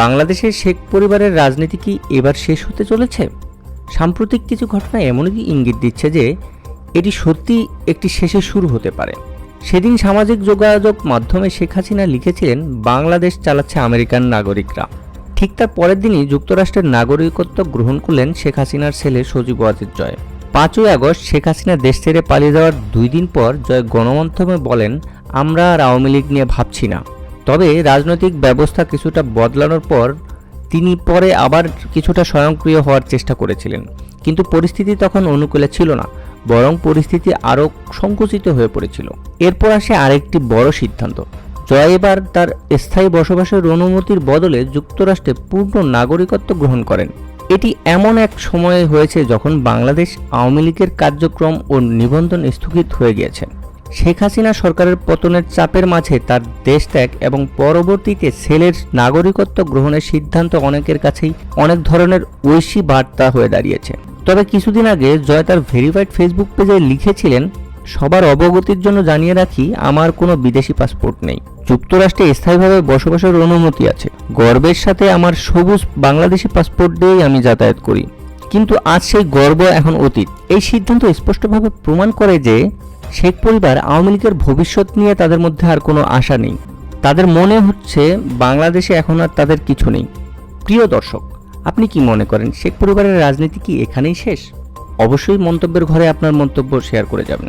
বাংলাদেশের শেখ পরিবারের রাজনীতি কি এবার শেষ হতে চলেছে? সাম্প্রতিক কিছু ঘটনা এমনই ইঙ্গিত দিচ্ছে যে, এটি সত্যি একটি শেষে শুরু হতে পারে। সেদিন সামাজিক যোগাযোগ মাধ্যমে শেখ হাসিনা লিখেছিলেন, বাংলাদেশ চালাচ্ছে আমেরিকান নাগরিকরা। ঠিক তার পরের দিনই যুক্তরাষ্ট্রের নাগরিকত্ব গ্রহণ করলেন শেখ হাসিনার ছেলে সজীব ওয়াজেদ জয়। পাঁচই আগস্ট শেখ হাসিনা দেশ ছেড়ে পালিয়ে যাওয়ার দুই দিন পর জয় গণমাধ্যমে বলেন, আমরা আর আওয়ামী লীগ নিয়ে ভাবছি না। তবে রাজনৈতিক ব্যবস্থা কিছুটা বদলানোর পর তিনি পরে আবার কিছুটা স্বয়ংক্রিয় হওয়ার চেষ্টা করেছিলেন। কিন্তু পরিস্থিতি তখন অনুকূলে ছিল না, বরং পরিস্থিতি আরও সংকুচিত হয়ে পড়েছিল। এরপর আসে আরেকটি বড় সিদ্ধান্ত। জয় এবার তার স্থায়ী বসবাসের অনুমতির বদলে যুক্তরাষ্ট্রে পূর্ণ নাগরিকত্ব গ্রহণ করেন। এটি এমন এক সময়ে হয়েছে যখন বাংলাদেশ আওয়ামী লীগের কার্যক্রম ও নিবন্ধন স্থগিত হয়ে গিয়েছে। শেখ হাসিনা সরকারের পতনের চাপের মাঝে তার দেশ ত্যাগ এবং পরবর্তীতে ছেলের নাগরিকত্ব গ্রহণের সিদ্ধান্ত অনেকের কাছেই অনেক ধরনের ঐশী বার্তা হয়ে দাঁড়িয়েছে। তবে কিছুদিন আগে জয় তার ভেরিফাইড ফেসবুক পেজে লিখেছিলেন, সবার অবগতির জন্য জানিয়ে রাখি, আমার কোনো বিদেশি পাসপোর্ট নেই। যুক্তরাষ্ট্রে স্থায়ীভাবে বসবাসের অনুমতি আছে। গর্বের সাথে আমার সবুজ বাংলাদেশি পাসপোর্ট দিয়েই আমি যাতায়াত করি। কিন্তু আজ সেই গর্ব এখন অতীত। এই সিদ্ধান্ত স্পষ্টভাবে প্রমাণ করে যে শেখ পরিবার আওয়ামী লীগের ভবিষ্যৎ নিয়ে তাদের মধ্যে আর কোনো আশা নেই। তাদের মনে হচ্ছে বাংলাদেশে এখন আর তাদের কিছু নেই। প্রিয় দর্শক, আপনি কি মনে করেন শেখ পরিবারের রাজনীতি কি এখানেই শেষ? অবশ্যই মন্তব্যের ঘরে আপনার মন্তব্য শেয়ার করে যাবেন।